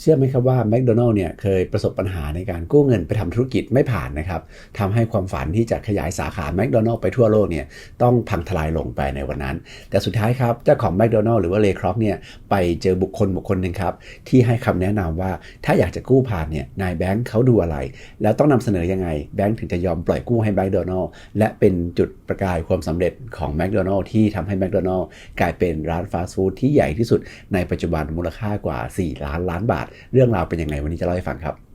เชื่อไหมครับว่าแมคโดนัลล์เนี่ยเคยประสบปัญหาในการกู้เงินไปทำธุรกิจไม่ผ่านนะครับทำให้ความฝันที่จะขยายสาขาแมคโดนัลล์ไปทั่วโลกเนี่ยต้องพังทลายลงไปในวันนั้น แต่สุดท้ายครับเจ้าของแมคโดนัลล์หรือว่าเลคร็อกเนี่ยไปเจอบุคคลบุคคลหนึ่งครับที่ให้คำแนะนำว่าถ้าอยากจะกู้ผ่านเนี่ยนายแบงค์เขาดูอะไร แล้วต้องนำเสนอยังไงแบงค์ถึงจะยอมปล่อยกู้ให้แมคโดนัลล์และเป็นจุดประกายความสำเร็จของแมคโดนัลล์ที่ทำให้แมคโดนัลล์กลายเป็นร้านฟาสต์ฟู้ดที่ใหญ่ที่สุดในปัจจุบันมูลค่ากว่า 4 ล้านล้านบาทเรื่องราวเป็นยังไงวันนี้จะเล่าให้ฟังครับ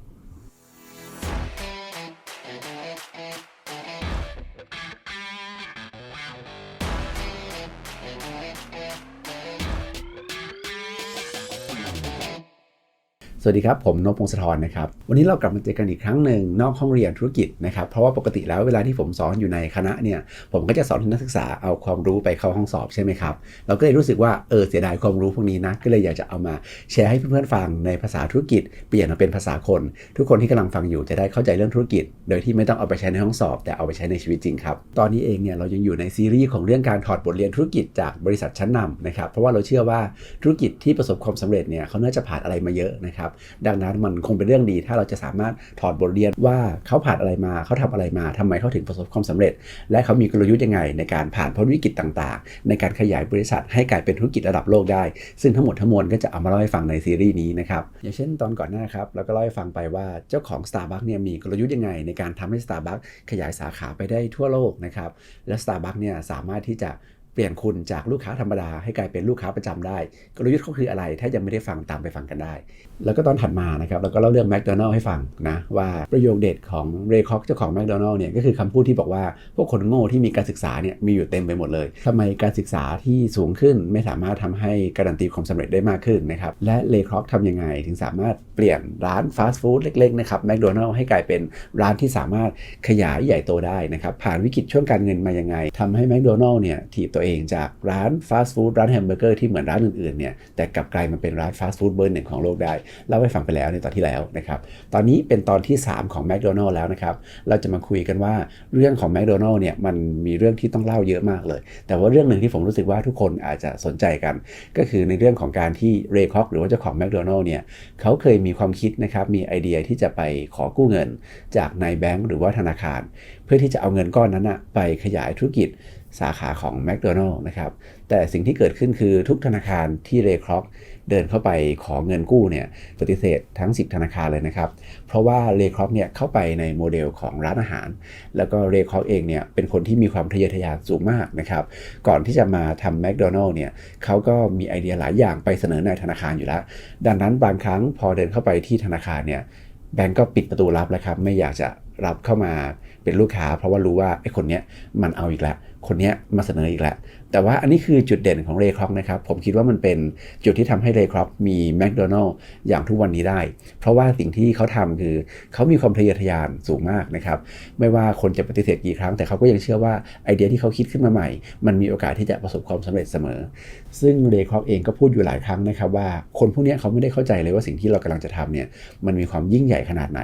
สวัสดีครับ ผมนพพงศธรนะครับ วันนี้เรากลับมาเจอกันอีกครั้งหนึ่งนอกห้องเรียนธุรกิจนะครับ เพราะว่าปกติแล้วเวลาที่ผมสอนอยู่ในคณะเนี่ย ผมก็จะสอนนักศึกษาเอาความรู้ไปเข้าห้องสอบใช่ไหมครับ เราก็เลยรู้สึกว่าเออเสียดายความรู้พวกนี้นะ ก็เลยอยากจะเอามาแชร์ให้เพื่อนๆฟังในภาษาธุรกิจ เปลี่ยนมาเป็นภาษาคน ทุกคนที่กำลังฟังอยู่จะได้เข้าใจเรื่องธุรกิจ โดยที่ไม่ต้องเอาไปใช้ในห้องสอบ แต่เอาไปใช้ในชีวิตจริงครับ ตอนนี้เองเนี่ยเรายังอยู่ในซีรีส์ของเรื่องการถอดบทเรียนธุรกิจจากบริษัทชั้นนำนะครับ เพราะว่าเราเชื่อว่าธุรกิจที่ประสบความสำเร็จเนี่ยเขาน่าจะผ่านอะไรมาเยอะนะครับดังนั้นมันคงเป็นเรื่องดี ถ้าเราจะสามารถถอดบทเรียนว่าเขาผ่านอะไรมาเขาทำอะไรมาทำไมเขาถึงประสบความสำเร็จ และเขามีกลยุทธ์ยังไงในการผ่านพ้นวิกฤตต่างๆ ในการขยายบริษัทให้กลายเป็นธุรกิจระดับโลกได้ ซึ่งทั้งหมดทั้งมวลก็จะเอามาเล่าให้ฟังในซีรีส์นี้นะครับอย่างเช่นตอนก่อนหน้าครับเราก็เล่าให้ฟังไปว่าเจ้าของ Starbucks เนี่ยมีกลยุทธ์ยังไง ในการทำให้ Starbucks ขยายสาขาไปได้ทั่วโลกนะครับและ Starbucks เนี่ยสามารถที่จะเปลี่ยนคุณจากลูกค้าธรรมดาให้กลายเป็นลูกค้าประจำได้ กลยุทธ์เขาคืออะไร ถ้ายังไม่ได้ฟังตามไปฟังกันได้ แล้วก็ตอนถัดมานะครับเราก็เล่าเรื่องแมคโดนัลล์ให้ฟังนะว่าประโยคเด็ดของเรย์คอกเจ้าของแมคโดนัลล์เนี่ยก็คือคำพูดที่บอกว่าพวกคนโง่ที่มีการศึกษาเนี่ยมีอยู่เต็มไปหมดเลยทำไมการศึกษาที่สูงขึ้นไม่สามารถทำให้การันตีความสำเร็จได้มากขึ้นนะครับและเรย์คอกทำยังไงถึงสามารถเปลี่ยนร้านฟาสต์ฟู้ดเล็กๆนะครับแมคโดนัลล์ให้กลายเป็นร้านที่สามารถขยายใหญ่โตได้นะครับผ่านวิกฤตช่วงการเงินมายังไงทำให้แมคโดนัลล์เนี่ยถีบตัวเองจากร้านฟาสต์ฟู้ดร้านแฮมเบอร์เกอร์ที่เหมือนร้านอื่นๆเนี่ยแต่กลับกลายมาเป็นร้านฟาสต์ฟู้ดเบอร์หนึ่งของโลกได้เล่าให้ฟังไปแล้วในตอนที่แล้วนะครับ ตอนนี้เป็นตอนที่ 3 ของแมคโดนัลล์แล้วนะครับ เราจะมาคุยกันว่าเรื่องของแมคโดนัลล์เนี่ยมันมีเรื่องที่ต้องเล่าเยอะมากเลย แต่ว่าเรื่องหนึ่งที่ผมรู้สึกว่าทุกคนอาจจะสนใจกัน ก็คือในเรื่องของการที่เรย์คอกหรือว่าเจ้าของแมคโดนัลล์เนี่ยเขาเคยมีความคิดนะครับมีไอเดียที่จะไปขอกู้เงิน จากนายแบงก์หรือว่าธนาคาร เพื่อที่จะเอาเงินก้อนนั้นนะไปขยายธุรกิจสาขาของแมคโดนัลล์นะครับ แต่สิ่งที่เกิดขึ้นคือทุกธนาคารที่เรย์คอก เดินเข้าไปขอเงินกู้เนี่ยปฏิเสธทั้ง 10 ธนาคารเลยนะครับ เพราะว่าเรย์คอกเนี่ยเข้าไปในโมเดลของร้านอาหาร แล้วก็เรย์คอกเองเนี่ยเป็นคนที่มีความทะเยอทะยานสูงมากนะครับก่อนที่จะมาทำแมคโดนัลล์เนี่ยเขาก็มีไอเดียหลายอย่างไปเสนอในธนาคารอยู่แล้ว ดังนั้นบางครั้งพอเดินเข้าไปที่ธนาคารเนี่ยแบงก์ก็ปิดประตูรับแล้วครับไม่อยากจะรับเข้ามาเป็นลูกค้า เพราะว่ารู้ว่าไอ้คนเนี้ยมันเอาอีกแล้วคนเนี้ยมาเสนออีกแล้ว แต่ว่าอันนี้คือจุดเด่นของเรคร็อกนะครับ ผมคิดว่ามันเป็นจุดที่ทำให้เรคร็อกมีแมคโดนัลล์อย่างทุกวันนี้ได้ เพราะว่าสิ่งที่เขาทำคือเขามีความทะเยอทะยานสูงมากนะครับ ไม่ว่าคนจะปฏิเสธกี่ครั้ง แต่เขาก็ยังเชื่อว่าไอเดียที่เขาคิดขึ้นมาใหม่ มันมีโอกาสที่จะประสบความสำเร็จเสมอ ซึ่งเรคร็อกเองก็พูดอยู่หลายครั้งนะครับว่าคนพวกนี้เขาไม่ได้เข้าใจเลยว่าสิ่งที่เรากำลังจะทำเนี่ยมันมีความยิ่งใหญ่ขนาดไหน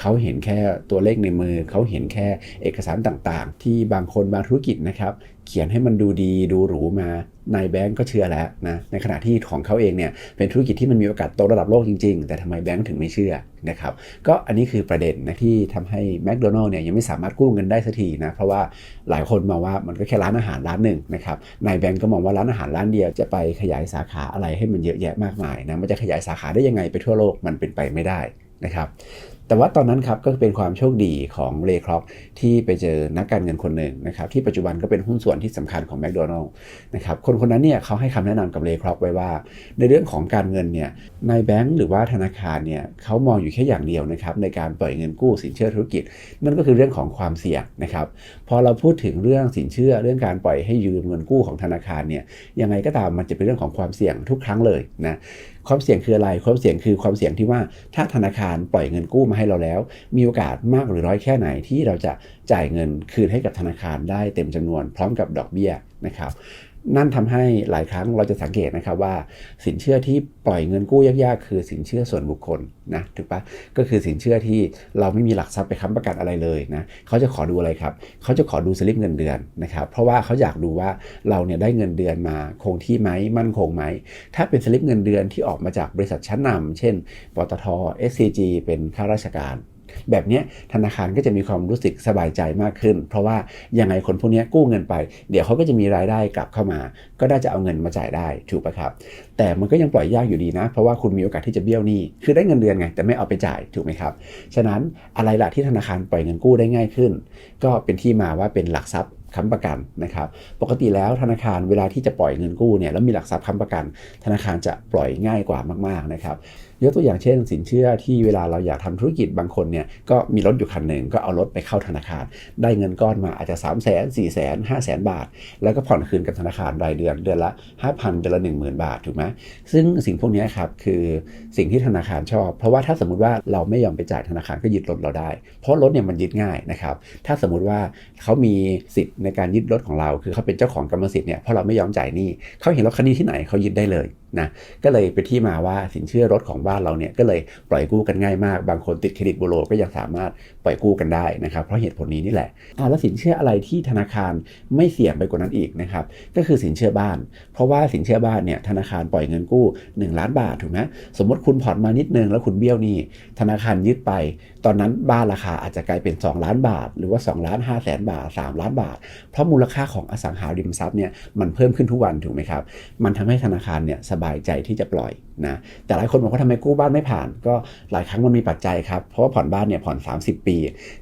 เขาเห็นแค่ตัวเลขในมือ เขาเห็นแค่เอกสารต่างๆ ที่บางคนบางธุรกิจนะครับ เขียนให้มันดูดีดูหรูมานายแบงก์ก็เชื่อแล้วนะในขณะที่ของเขาเองเนี่ยเป็นธุรกิจที่มันมีโอกาสโตระดับโลกจริงๆ แต่ทำไมแบงก์ถึงไม่เชื่อนะครับก็อันนี้คือประเด็นนะที่ทำให้แมคโดนัลล์เนี่ยยังไม่สามารถกู้เงินได้สักทีนะเพราะว่าหลายคนมองว่ามันก็แค่ร้านอาหารร้านหนึ่งนะครับนายแบงก์ก็มองว่าร้านอาหารร้านเดียวจะไปขยายสาขาอะไรให้มันเยอะแยะมากมายนะมันจะขยายสาขาได้ยังไงไปทั่วโลกมันเป็นไปไม่ได้นะครับ แต่ว่าตอนนั้นครับก็เป็นความโชคดีของเรย์คร็อกที่ไปเจอนักการเงินคนหนึ่งนะครับที่ปัจจุบันก็เป็นหุ้นส่วนที่สำคัญของแมคโดนัลล์นะครับคนคนนั้นเนี่ยเขาให้คำแนะนำกับเรย์คร็อกไว้ว่า ในเรื่องของการเงินเนี่ยนายแบงก์หรือว่าธนาคารเนี่ยเขามองอยู่แค่อย่างเดียวนะครับในการปล่อยเงินกู้สินเชื่อธุรกิจ นั่นก็คือเรื่องของความเสี่ยงนะครับพอเราพูดถึงเรื่องสินเชื่อเรื่องการปล่อยให้ยืมเงินกู้ของธนาคารเนี่ยยังไงก็ตามมันจะเป็นเรื่องของความเสี่ยงทุกครั้งเลยนะความเสี่ยงคืออะไรความเสี่ยงคือความเสี่ยงที่ว่าถ้าธนาคารปล่อยเงินกู้มาให้เราแล้ว มีโอกาสมากหรือน้อยแค่ไหนที่เราจะจ่ายเงินคืนให้กับธนาคารได้เต็มจำนวนพร้อมกับดอกเบี้ยนะครับ นั่นทำให้หลายครั้งเราจะสังเกตนะครับว่า สินเชื่อที่ปล่อยเงินกู้ยากๆ คือสินเชื่อส่วนบุคคลนะถูกปะก็คือสินเชื่อที่เราไม่มีหลักทรัพย์ไปค้ำประกันอะไรเลยนะเขาจะขอดูอะไรครับเขาจะขอดูสลิปเงินเดือนนะครับเพราะว่าเขาอยากดูว่าเราเนี่ยได้เงินเดือนมาคงที่ไหมมั่นคงไหมถ้าเป็นสลิปเงินเดือนที่ออกมาจากบริษัทชั้นนำเช่นปตท SCG เป็นข้าราชการ แบบนี้ธนาคารก็จะมีความรู้สึกสบายใจมากขึ้น เพราะว่ายังไงคนพวกนี้กู้เงินไป เดี๋ยวเขาก็จะมีรายได้กลับเข้ามา ก็ได้จะเอาเงินมาจ่ายได้ถูกปะครับ แต่มันก็ยังปล่อยยากอยู่ดีนะ เพราะว่าคุณมีโอกาสที่จะเบี้ยวหนี้คือได้เงินเดือนไง แต่ไม่เอาไปจ่ายถูกไหมครับฉะนั้นอะไรล่ะที่ธนาคารปล่อยเงินกู้ได้ง่ายขึ้น ก็เป็นที่มาว่าเป็นหลักทรัพย์ค้ำประกันนะครับ ปกติแล้วธนาคารเวลาที่จะปล่อยเงินกู้เนี่ยแล้วมีหลักทรัพย์ค้ำประกัน ธนาคารจะปล่อยง่ายกว่ามากๆนะครับ ยกตัวอย่างเช่น สินเชื่อที่เวลาเราอยากทำธุรกิจบางคนเนี่ยก็มีรถอยู่คันหนึ่งก็เอารถไปเข้าธนาคาร ได้เงินก้อนมาอาจจะ 3 0 0 0 0 0 4 0 0 0 0 5 0 0 0 0 บาท แล้วก็ผ่อนคืนกับธนาคารรายเดือนเดือนละ 5,000เดือนละ 10,000 บาทถูกไหมซึ่งสิ่งพวกนี้ครับคือสิ่งที่ธนาคารชอบ เพราะว่าถ้าสมมติว่าเราไม่ยอมไปจ่ายธนาคารก็ยึดรถเราได้ เพราะรถเนี่ยมันยึดง่ายนะครับถ้าสมมติว่าเขามีสิทธิ์ในการยึดรถของเรา คือเขาเป็นเจ้าของกรรมสิทธิ์เนี่ยเพราะเราไม่ยอมจ่ายหนี้เขาเห็นรถคันนี้ที่ไหนเขายึดได้เลยนะก็เลยเป็นที่มาว่าสินเชื่อรถของบ้านเราเนี่ยก็เลยปล่อยกู้กันง่ายมาก บางคนติดเครดิตบูโรก็ยังสามารถปล่อยกู้กันได้นะครับ เพราะเหตุผลนี้นี่แหละอ่าแล้วสินเชื่ออะไรที่ธนาคารไม่เสี่ยงไปกว่านั้นอีกนะครับ ก็คือสินเชื่อบ้าน เพราะว่าสินเชื่อบ้านเนี่ยธนาคารปล่อยเงินกู้ 1 ล้านบาทถูกไหมสมมติคุณผ่อนมานิดนึงแล้วคุณเบี้ยวนี้ธนาคารยึดไป ตอนนั้นบ้านราคาอาจจะกลายเป็น 2 ล้านบาท หรือว่า2ล้าน5แสนบาท 3 ล้านบาท เพราะมูลค่าของอสังหาริมทรัพย์เนี่ยมันเพิ่มขึ้นทุกวันถูกไหมครับ มันทำให้ธนาคารเนี่ยสบายใจที่จะปล่อยนะ แต่หลายคนบอกว่าทำไมกู้บ้านไม่ผ่าน ก็หลายครั้งมันมีปัจจัยครับ เพราะว่าผ่อนบ้านเนี่ยผ่อน 30 ปี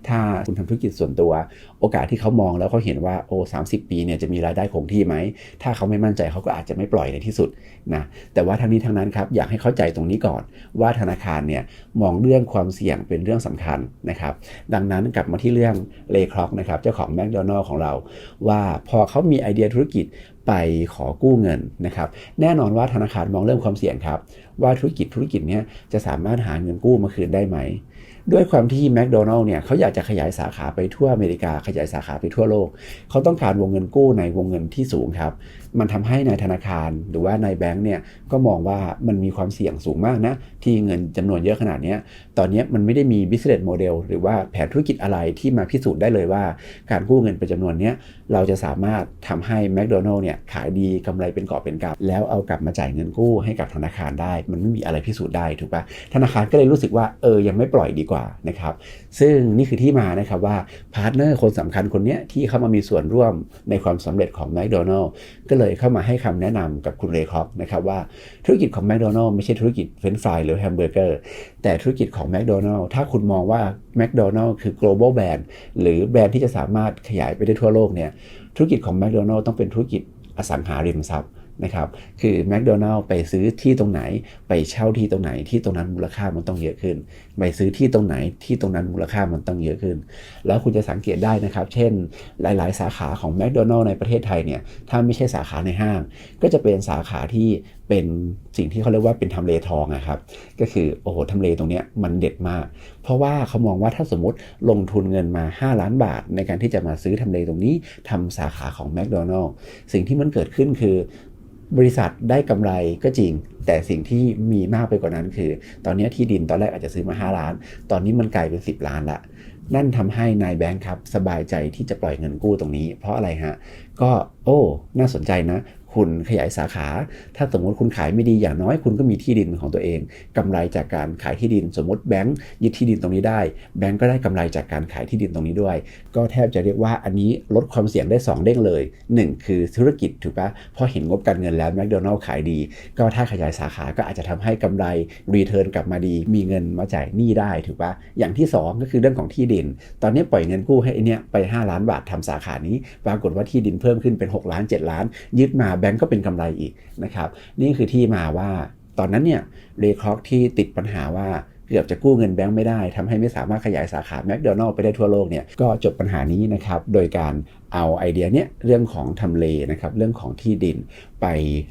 ถ้าคุณทำธุรกิจส่วนตัวโอกาสที่เขามองแล้วเขาเห็นว่าโอ้สาปีเนี่ยจะมีรายได้คงที่ไหม ถ้าเขาไม่มั่นใจเขาก็อาจจะไม่ปล่อยในที่สุดนะแต่ว่าทั้งนี้ทั้งนั้นครับอยากให้เข้าใจตรงนี้ก่อน ว่าธนาคารเนี่ยมองเรื่องความเสี่ยงเป็นเรื่องสำคัญนะครับ ดังนั้นกลับมาที่เรื่องเลคล็อกนะครับเจ้าของแมคโดนัลล์ของเรา ว่าพอเขามีไอเดียธุรกิจไปขอกู้เงินนะครับแน่นอนว่าธนาคารมองเรื่องความเสี่ยงครับ ว่าธุรกิจธุรกิจนี้จะสามารถหาเงินกู้มาคืนได้ไหม ด้วยความที่แมคโดนัลล์เนี่ยเขาอยากจะขยายสาขาไปทั่วอเมริกา ขยายสาขาไปทั่วโลก เขาต้องการวงเงินกู้ในวงเงินที่สูงครับ มันทำให้ในธนาคารหรือว่าในแบงก์เนี่ยก็มองว่ามันมีความเสี่ยงสูงมากนะ ที่เงินจำนวนเยอะขนาดนี้ ตอนนี้มันไม่ได้มี business model หรือว่าแผนธุรกิจอะไรที่มาพิสูจน์ได้เลยว่า การกู้เงินเป็นจำนวนนี้เราจะสามารถทำให้แมคโดนัลล์เนี่ยขายดีกำไรเป็นกอบเป็นกำแล้วเอากลับมาจ่ายเงินกู้ให้กับธนาคารได้ มันไม่มีอะไรพิสูจน์ได้ถูกปะธนาคารก็เลยรู้สึกว่าเออยังไม่ปล่อยดีกว่านะครับ ซึ่งนี่คือที่มานะครับว่าพาร์ทเนอร์คนสำคัญคนนี้ที่เข้ามามีส่วนร่วมในความสำเร็จของแมคโดนัลล์ก็เลยเข้ามาให้คำแนะนำกับคุณเรคอกนะครับว่าธุรกิจของแมคโดนัลล์ไม่ใช่ธุรกิจเฟรนฟรายหรือแฮมเบอร์เกอร์แต่ธุรกิจของแมคโดนัลล์ถ้าคุณมองว่าแมคโดนัลล์คือ global brand หรือแบรนด์ที่จะสามารถขยายไปได้ทั่วโลกเนี่ยธุรกิจของแมคโดนัลล์ต้องเป็นธุรกิจอสังหาริมทรัพย์ นะครับคือแมคโดนัลล์ไปซื้อที่ตรงไหน ไปเช่าที่ตรงไหนที่ตรงนั้นมูลค่ามันต้องเยอะขึ้น ไปซื้อที่ตรงไหนที่ตรงนั้นมูลค่ามันต้องเยอะขึ้น แล้วคุณจะสังเกตได้นะครับ เช่น หลาย ๆ สาขาของแมคโดนัลล์ในประเทศไทยเนี่ยถ้าไม่ใช่สาขาในห้าง ก็จะเป็นสาขาที่เป็นสิ่งที่เขาเรียกว่าเป็นทำเลทองอะครับ ก็คือโอ้โหทำเลตรงเนี้ยมันเด็ดมาก เพราะว่าเขามองว่าถ้าสมมติลงทุนเงินมา 5 ล้านบาท ในการที่จะมาซื้อทำเลตรงนี้ทำสาขาของแมคโดนัลล์สิ่งที่มันเกิดขึ้นคือ บริษัทได้กำไรก็จริง แต่สิ่งที่มีมากไปกว่านั้นคือ ตอนนี้ที่ดินตอนแรกอาจจะซื้อมา 5 ล้าน ตอนนี้มันกลายเป็น 10 ล้านละนั่นทำให้นายแบงค์ครับ สบายใจที่จะปล่อยเงินกู้ตรงนี้ เพราะอะไรฮะ ก็โอ้ น่าสนใจนะ คุณขยายสาขา ถ้าสมมติคุณขายไม่ดีอย่างน้อยคุณก็มีที่ดินของตัวเองกำไรจากการขายที่ดิน สมมติแบงค์ยึดที่ดินตรงนี้ได้ แบงค์ก็ได้กำไรจากการขายที่ดินตรงนี้ด้วย ก็แทบจะเรียกว่าอันนี้ลดความเสี่ยงได้ 2 เด้งเลย 1 คือธุรกิจถูกปะพอเห็นงบการเงินแล้วแมคโดนัลล์ขายดี ก็ถ้าขยายสาขาก็อาจจะทำให้กำไรรีเทิร์นกลับมาดี มีเงินมาจ่ายหนี้ได้ถูกปะอย่างที่ 2 ก็คือเรื่องของที่ดิน ตอนนี้ปล่อยเงินกู้ให้เนี้ยไป 5 ล้านบาททำสาขานี้ ปรากฏว่าที่ดินเพิ่มขึ้นเป็น 6 ล้าน 7 ล้าน ยึดมาแงก์ก็เป็นกำไรอีกนะครับนี่คือที่มาว่าตอนนั้นเนี่ยเรคล็อกที่ติดปัญหาว่าเกือบจะกู้เงินแบงค์ไม่ได้ทำให้ไม่สามารถขยายสาขาแมคโดนัลล์ไปได้ทั่วโลกเนี่ยก็จบปัญหานี้นะครับโดยการเอาไอเดียเนี้ยเรื่องของทำเลนะครับเรื่องของที่ดินไป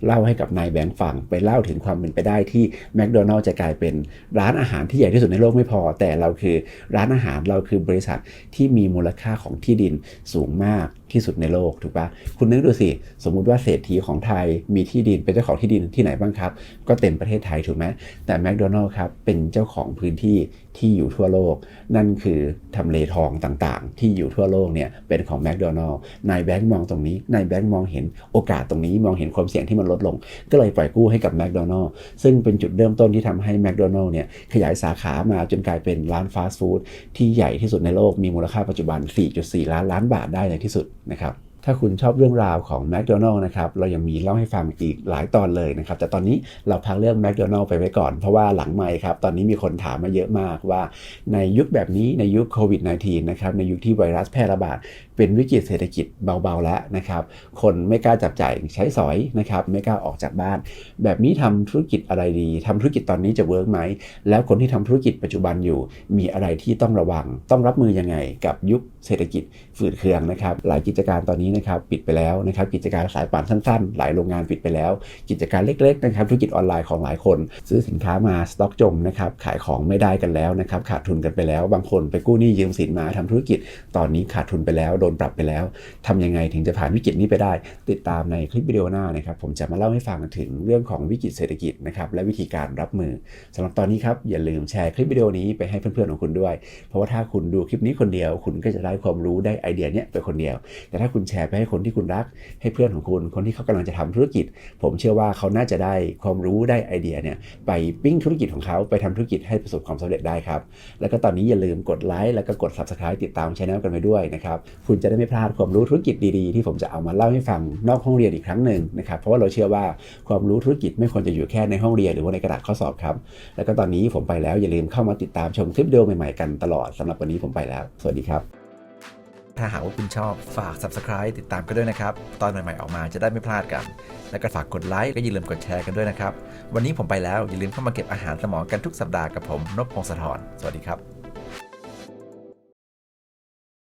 เล่าให้กับนายแบงค์ฟัง ไปเล่าถึงความเป็นไปได้ที่แมคโดนัลล์จะกลายเป็นร้านอาหารที่ใหญ่ที่สุดในโลกไม่พอ แต่เราคือร้านอาหารเราคือบริษัทที่มีมูลค่าของที่ดินสูงมากที่สุดในโลกถูกปะคุณนึกดูสิ สมมุติว่าเศรษฐีของไทยมีที่ดินเป็นเจ้าของที่ดินที่ไหนบ้างครับ ก็เต็มประเทศไทยถูกไหมแต่แมคโดนัลล์ครับเป็นเจ้าของพื้นที่ที่อยู่ทั่วโลก นั่นคือทำเลทองต่างๆ ที่อยู่ทั่วโลกเนี่ยเป็นของแมคโดนัลล์นายแบงค์มองตรงนี้นายแบงค์มองเห็นโอกาสตรงนี้มองเห็นความเสี่ยงที่มันลดลง ก็เลยปล่อยกู้ให้กับแมคโดนัลล์ซึ่งเป็นจุดเริ่มต้นที่ทำให้แมคโดนัลล์เนี่ยขยายสาขามาจนกลายเป็นร้านฟาสต์ฟู้ดที่ใหญ่ที่สุดในโลกมีมูลค่าปัจจุบัน 4.4 ล้านล้านบาทได้ในที่สุดนะครับถ้าคุณชอบเรื่องราวของ McDonald นะครับ เรายังมีเล่าให้ฟังอีกหลายตอนเลยนะครับ แต่ตอนนี้เราพักเรื่อง McDonald ไปไว้ก่อน เพราะว่าหลังใหม่ครับ ตอนนี้มีคนถามมาเยอะมากว่าในยุคแบบนี้ในยุคโควิด -19 นะครับ ในยุคที่ไวรัสแพร่ระบาด เป็นวิกฤตเศรษฐกิจเบาๆแล้วนะครับ คนไม่กล้าจับจ่ายใช้สอยนะครับ ไม่กล้าออกจากบ้าน แบบนี้ทำธุรกิจอะไรดีทำธุรกิจตอนนี้จะเวิร์กไหม แล้วคนที่ทำธุรกิจปัจจุบันอยู่ มีอะไรที่ต้องระวัง ต้องรับมือยังไง กับยุคเศรษฐกิจฝืดเคืองนะครับ หลายกิจการตอนนี้นะครับปิดไปแล้วนะครับ กิจการสายป่านสั้นๆ หลายโรงงานปิดไปแล้ว กิจการเล็กๆนะครับธุรกิจออนไลน์ของหลายคน ซื้อสินค้ามาสต็อกจมนะครับขายของไม่ได้กันแล้วนะครับขาดทุนกันไปแล้ว บางคนไปกู้หนี้ยืมสินมาทำธุรกิจตอนนี้ขาดทุนไปแล้วโดนปรับไปแล้วทำยังไงถึงจะผ่านวิกฤตนี้ไปได้ ติดตามในคลิปวิดีโอหน้านะครับ ผมจะมาเล่าให้ฟังถึงเรื่องของวิกฤตเศรษฐกิจนะครับและวิธีการรับมือสำหรับตอนนี้ครับอย่าลืมแชร์คลิปวิดีโอนี้ไปให้เพื่อนๆของคุณด้วย เพราะว่าถ้าคุณดูคลิปนี้คนเดียว คุณก็จะได้ความรู้ได้ไอเดียเนี้ยไปคนเดียว แต่ถ้าคุณแชร์ไปให้คนที่คุณรัก ให้เพื่อนของคุณ คนที่เขากำลังจะทำธุรกิจ ผมเชื่อว่าเขาน่าจะได้ความรู้ได้ไอเดียเนี่ยไปปิ้งธุรกิจของเขาไปทำธุรกิจให้ประสบความสำเร็จได้ครับแล้วก็ตอนนี้อย่าลืมกดไลค์แล้วก็กด subscribe ติดตามช่องกันไปด้วยนะครับ คุณจะได้ไม่พลาดความรู้ธุรกิจดีๆ ที่ผมจะเอามาเล่าให้ฟังนอกห้องเรียนอีกครั้งหนึ่งนะครับเพราะว่าเราเชื่อว่าความรู้ธุรกิจไม่ควรจะอยู่แค่ในห้องเรียนหรือว่าในกระดาษข้อสอบครับ แล้วก็ตอนนี้ผมไปแล้วอย่าลืมเข้ามาติดตามชมคลิปวิดีโอใหม่ๆกันตลอดสำหรับวันนี้ผมไปแล้ว สวัสดีครับ ถ้าหากว่าคุณชอบฝาก subscribe ติดตามกันด้วยนะครับ ตอนใหม่ๆออกมาจะได้ไม่พลาดกัน แล้วก็ฝากกดไลค์และอย่าลืมกดแชร์กันด้วยนะครับวันนี้ผมไปแล้วอย่าลืมเข้ามาเก็บอาหารสมองกันทุกสัปดาห์กับผมนพพงศธรสวัสดีครับ